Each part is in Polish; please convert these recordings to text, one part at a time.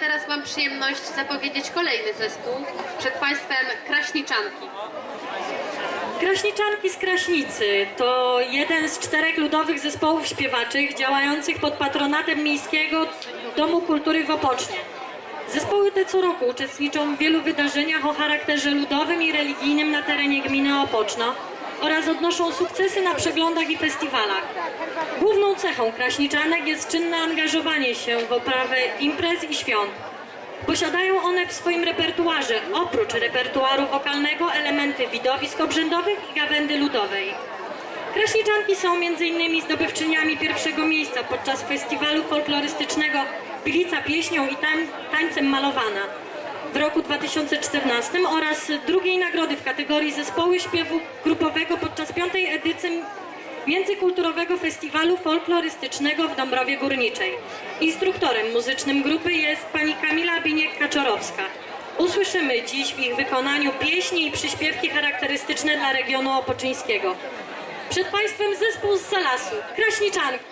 teraz mam przyjemność zapowiedzieć kolejny zespół. Przed Państwem Kraśniczanki. Kraśniczanki z Kraśnicy to jeden z czterech ludowych zespołów śpiewaczych działających pod patronatem Miejskiego Domu Kultury w Opocznie. Zespoły te co roku uczestniczą w wielu wydarzeniach o charakterze ludowym i religijnym na terenie gminy Opoczno oraz odnoszą sukcesy na przeglądach i festiwalach. Główną cechą kraśniczanek jest czynne angażowanie się w oprawę imprez i świąt. Posiadają one w swoim repertuarze, oprócz repertuaru wokalnego, elementy widowisk obrzędowych i gawędy ludowej. Kraśniczanki są m.in. zdobywczyniami pierwszego miejsca podczas festiwalu folklorystycznego Bilica Pieśnią i tań, Tańcem Malowana w roku 2014 oraz drugiej nagrody w kategorii zespoły śpiewu grupowego podczas piątej edycji Międzykulturowego Festiwalu Folklorystycznego w Dąbrowie Górniczej. Instruktorem muzycznym grupy jest pani Kamila Biniek-Kaczorowska. Usłyszymy dziś w ich wykonaniu pieśni i przyśpiewki charakterystyczne dla regionu opoczyńskiego. Przed Państwem zespół z Zalasu, Kraśniczanki.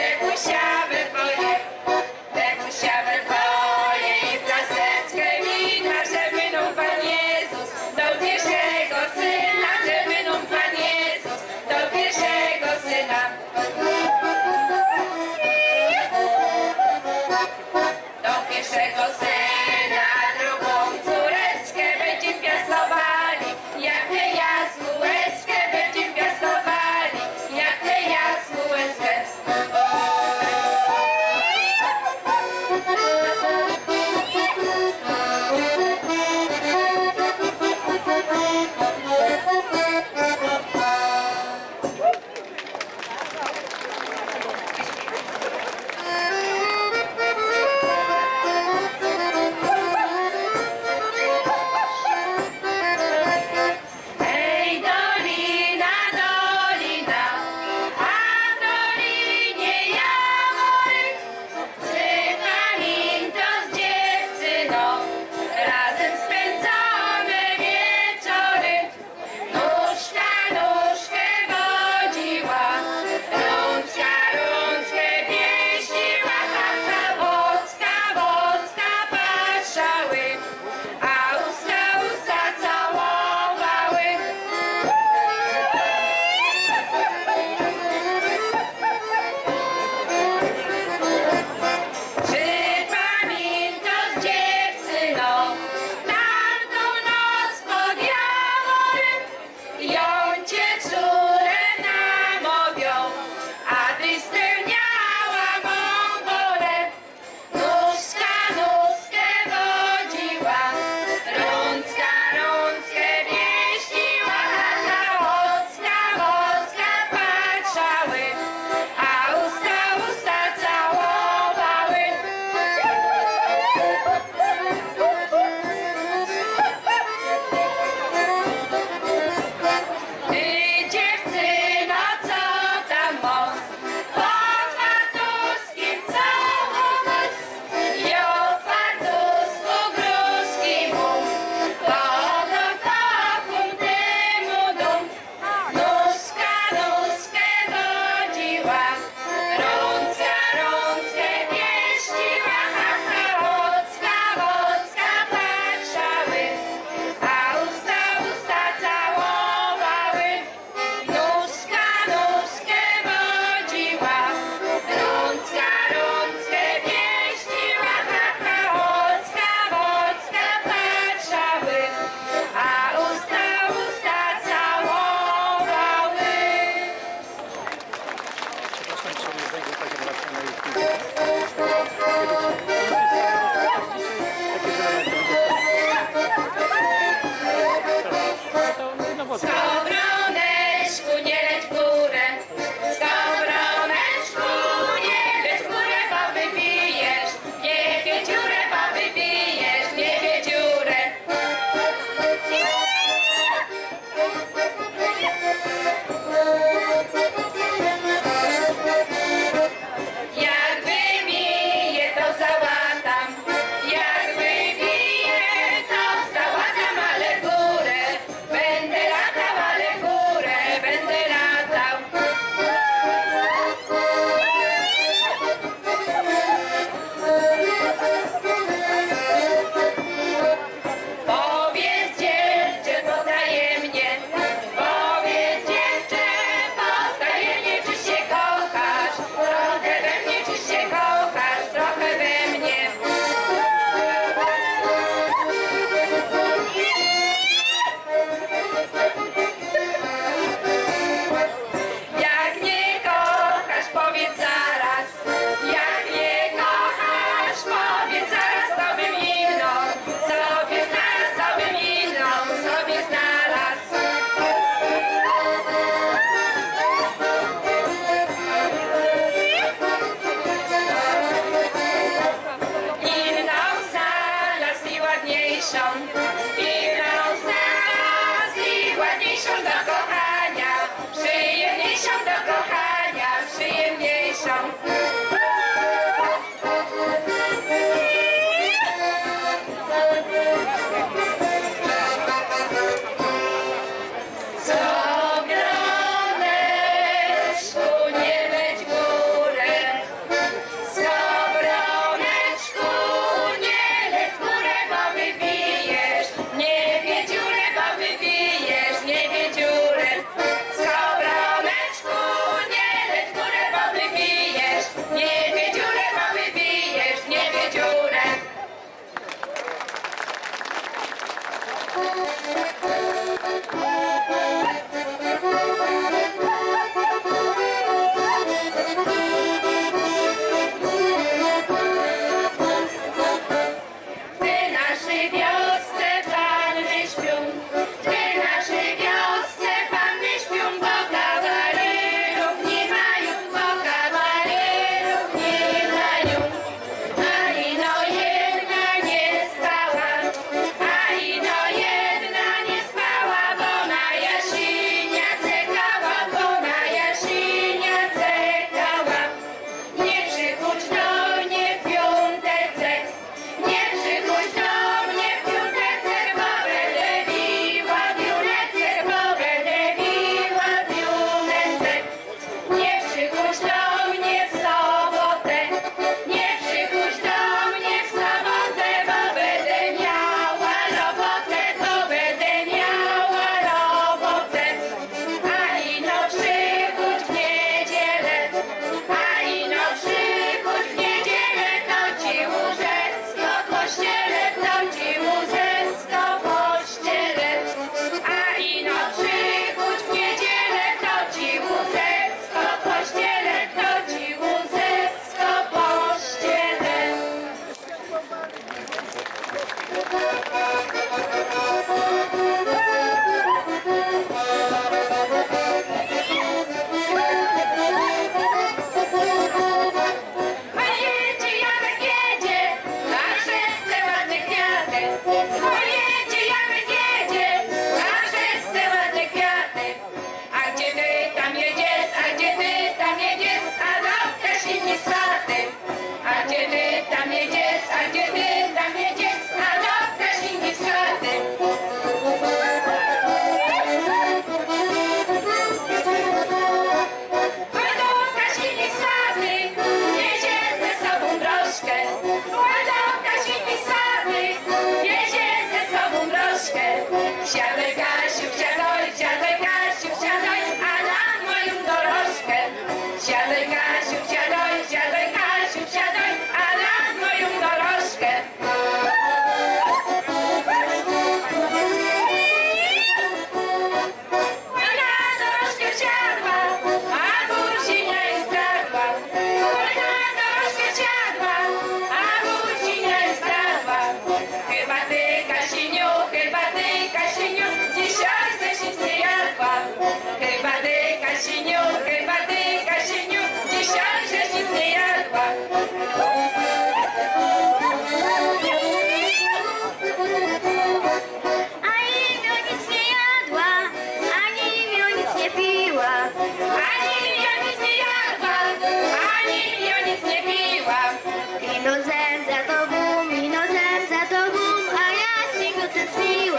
Bebuchar.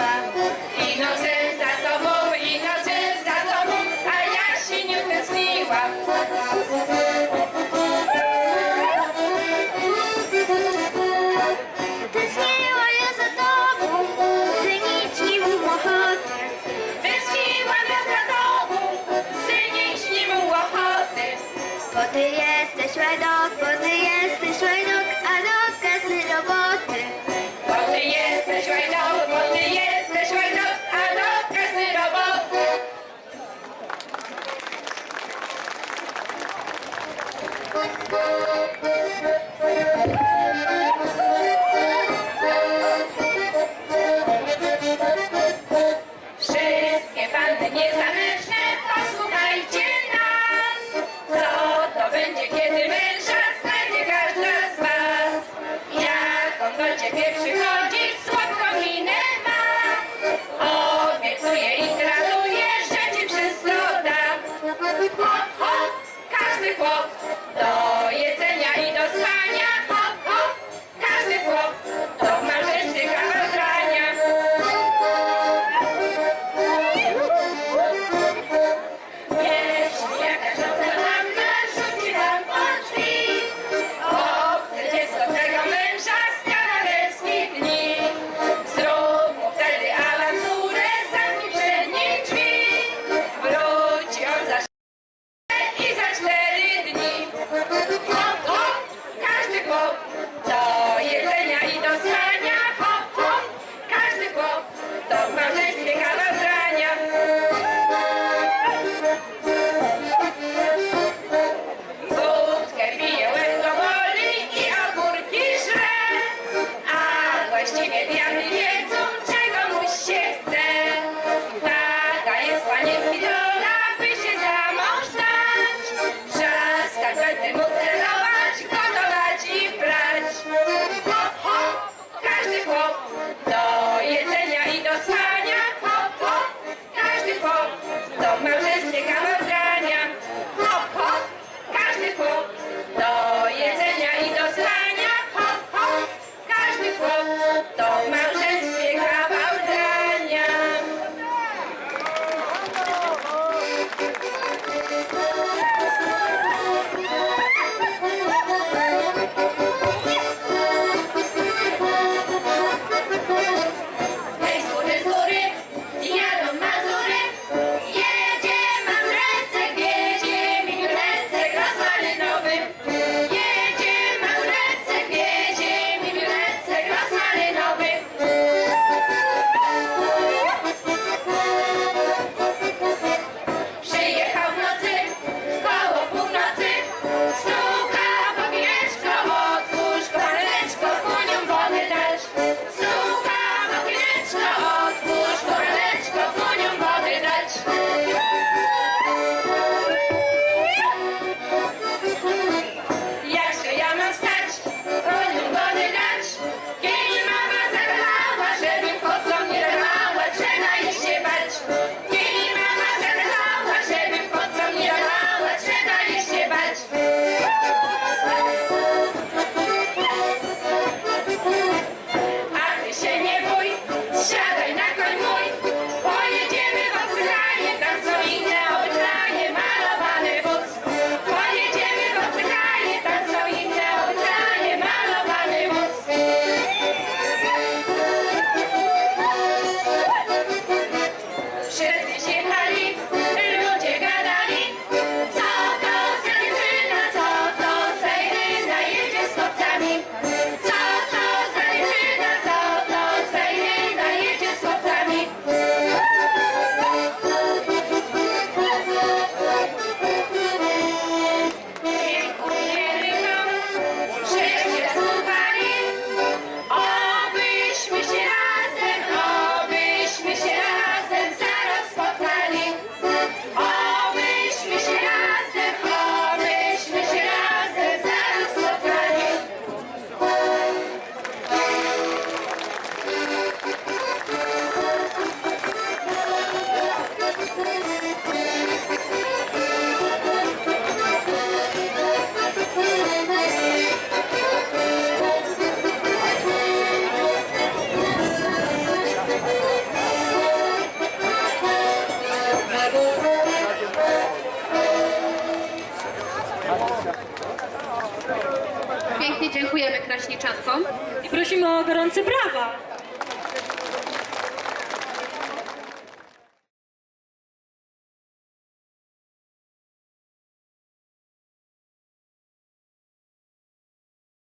Tęskniłam. Inozen